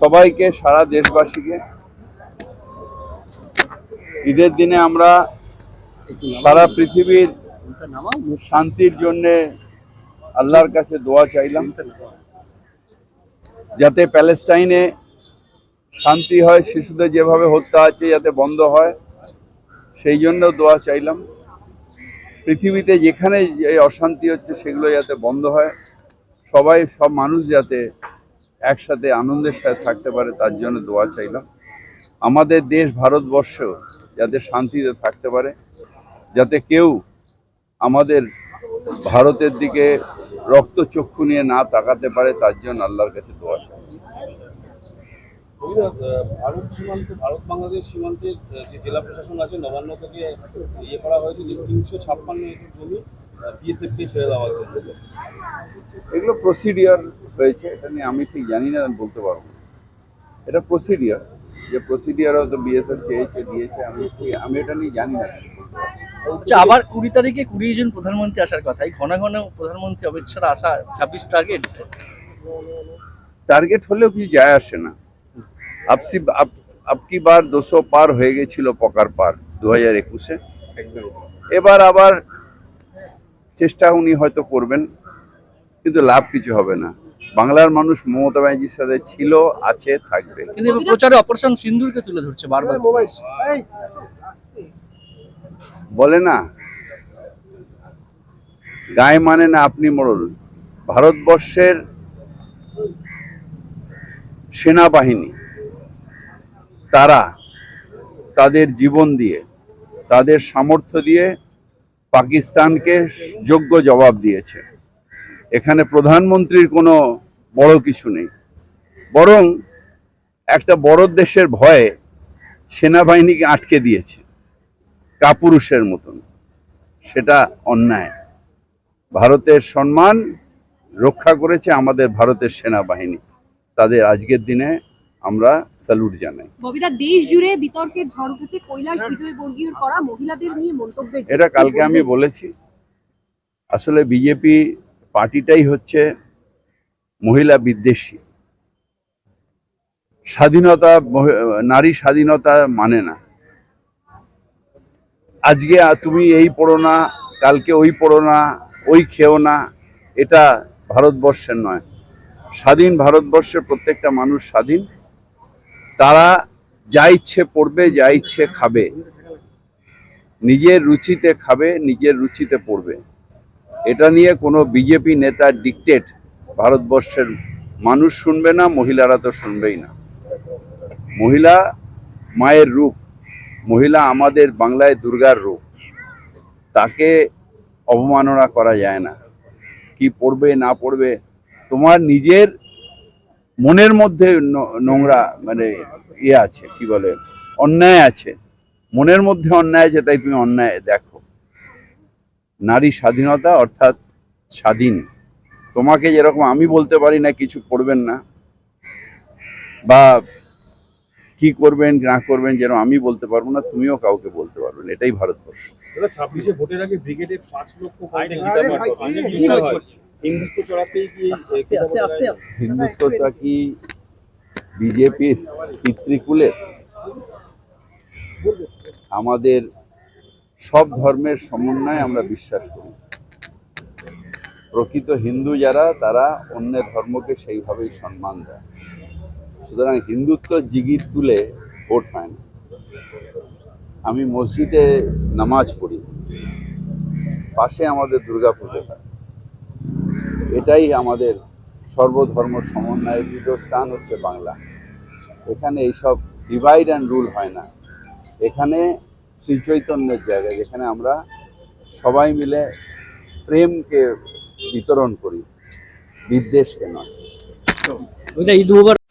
সবাইকে, সারা দেশবাসীকে। ঈদের দিনে আমরা সারা পৃথিবীর শান্তির জন্য আল্লাহর কাছে দোয়া চাইলাম, যাতে প্যালেস্টাইনে শান্তি হয়, শিশুদের যেভাবে হত্যা আছে যাতে বন্ধ হয়, সেই জন্য দোয়া চাইলাম। পৃথিবীতে যেখানে যে অশান্তি হচ্ছে, সেগুলো যাতে বন্ধ হয়। সবাই, সব মানুষ যাতে একসাথে আনন্দের সাথে থাকতে পারে, তার জন্য দোয়া চাইলাম। আমাদের দেশ, ভারতবর্ষ যাতে শান্তিতে থাকতে পারে, যাতে কেউ আমাদের ভারতের দিকে রক্তচক্ষু নিয়ে না তাকাতে পারে, তার জন্য আল্লাহর কাছে দোয়া চাই। ভারত সীমান্ত, ভারত বাংলাদেশ সীমান্তের যে জেলা প্রশাসন আছে, নবান্ন থেকে ইয়ে করা হয়েছে যে তিনশো ছাপ্পান্ন একর জমি ছেড়ে দেওয়ার জন্য। এগুলো প্রসিডিওর হয়েছে এটা নিয়ে আমি ঠিক জানি না আমি বলতে পারব এটা প্রসিডিওর যে প্রসিডিওর হয়তো বিএসএফ চেয়েছে দিয়েছে আমি ঠিক- আমি এটা নিয়ে জানি না। আচ্ছা আবার কুড়ি তারিখে কুড়ি জন প্রধানমন্ত্রী আসার কথা এই ঘন ঘন প্রধানমন্ত্রী অমিত শাহ আসা ছাব্বিশ টার্গেট টার্গেট হলেও কিছু যায় আসে না। আপসি আপ- আপকি বার দুশো পার হয়ে গেছিল পকার পার দু হাজার একুশে এবার আবার চেষ্টা উনি হয়তো করবেন কিন্তু লাভ কিছু হবে না। বাংলার মানুষ মমতা ব্যানার্জির সাথে ছিল আছে থাকবে। প্রচারে অপারেশন সিন্দুরকে তুলে ধরছে বারবার। বলে না। গায়ে মানে না আপনি মোড়ল ভারতবর্ষের সেনাবাহিনী তারা তাদের জীবন দিয়ে তাদের সামর্থ্য দিয়ে পাকিস্তানকে যোগ্য জবাব দিয়েছে। এখানে প্রধানমন্ত্রীর কোনো বড় কিছু নেই। বরং একটা বড় দেশের ভয়ে সেনাবাহিনীকে আটকে দিয়েছে, কাপুরুষের মতন। সেটা অন্যায়। ভারতের সম্মান রক্ষা করেছে আমাদের ভারতের সেনাবাহিনী। তাদের আজকের দিনে আমরা স্যালুট জানাই। ববিতা দেশ জুড়ে বিতর্কের ঝড় উঠেছে কৈলাস বিজয় বর্গীয়র করা মহিলাদের নিয়ে মন্তব্যের এটা কালকে আমি বলেছি। আসলে বিজেপি পার্টিটাই হচ্ছে মহিলা বিদ্বেষী। স্বাধীনতা নারী স্বাধীনতা মানে না। আজকে তুমি এই পড়ো না কালকে ওই পড়ো না ওই খেও না এটা ভারতবর্ষের নয়। স্বাধীন ভারতবর্ষের প্রত্যেকটা মানুষ স্বাধীন। তারা যা ইচ্ছে পড়বে, যা ইচ্ছে খাবে। নিজের রুচিতে খাবে, নিজের রুচিতে পড়বে। এটা নিয়ে কোনো বিজেপি নেতার ডিকটেট ভারতবর্ষের মানুষ শুনবে না, মহিলারা তো শুনবেই না। মহিলা মায়ের রূপ, মহিলা আমাদের বাংলায় দুর্গার রূপ। তাকে অবমাননা করা যায় না। কি পড়বে, না পড়বে, তোমার নিজের মনের মধ্যে নোংরা মানে ইয়ে আছে কি বলে অন্যায় আছে। মনের মধ্যে অন্যায় আছে তাই তুমি অন্যায় দেখো। নারী স্বাধীনতা অর্থাৎ স্বাধীন। তোমাকে যেরকম আমি বলতে পারি না কিছু করবেন না। বা কি করবেন না করবেন যেরকম আমি বলতে পারব না তুমিও কাউকে বলতে পারবে না। এটাই ভারতবর্ষ। ছাব্বিশে ভোটের আগে ব্রিগেডে পাঁচ লক্ষ হিন্দুত্ব হিন্দুত্বটা কি বিজেপির পিতৃকুলের আমাদের সব ধর্মের সমন্বয়ে আমরা বিশ্বাস করি। প্রকৃত হিন্দু যারা তারা অন্য ধর্মকে সেইভাবেই সম্মান দেয়। সুতরাং হিন্দুত্ব জিগির তুলে ভোট পায় না। আমি মসজিদে নামাজ পড়ি। পাশে আমাদের দুর্গা পুজো হয়। এটাই আমাদের সর্বধর্ম সমন্বয়ের পীঠস্থান হচ্ছে বাংলা। এখানে এইসব ডিভাইড অ্যান্ড রুল হয় না। এখানে শ্রীচৈতন্যের জায়গা, যেখানে আমরা সবাই মিলে প্রেমকে বিতরণ করি, বিদ্বেষকে নয়। ঈদ মুবারক